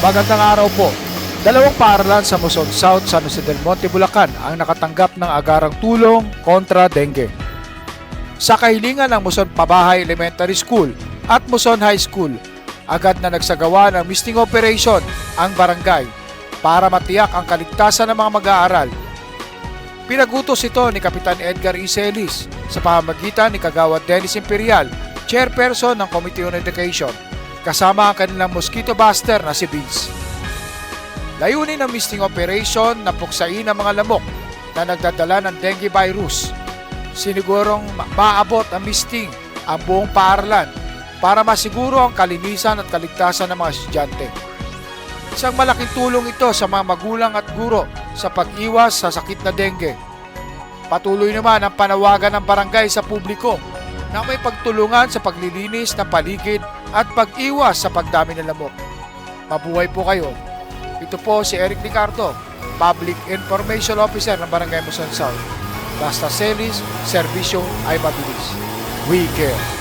Magandang araw po. Dalawang paaralan sa Muson South, San Jose del Monte, Bulacan ang nakatanggap ng agarang tulong kontra dengue. Sa kahilingan ng Muson Pabahay Elementary School at Muson High School, agad na nagsagawa ng misting operation ang barangay para matiyak ang kaligtasan ng mga mag-aaral. Pinagutos ito ni Kapitan Edgar Iselis sa pamamagitan ni Kagawad Dennis Imperial, chairperson ng Committee on Education, kasama ang kanilang mosquito buster na si Vince. Layunin ng misting operation na puksain ang mga lamok na nagdadala ng dengue virus. Sinigurong ma- maabot ang misting ang buong paaralan para masiguro ang kalinisan at kaligtasan ng mga estudyante. Isang malaking tulong ito sa mga magulang at guro sa pag-iwas sa sakit na dengue. Patuloy naman ang panawagan ng barangay sa publiko na may pagtulungan sa paglilinis ng paligid at pag-iwas sa pagdami ng lamok. Mabuhay po kayo. Ito po si Eric Ricardo, Public Information Officer ng Barangay Muson South. Basta selis, serbisyo ay mabilis. We care.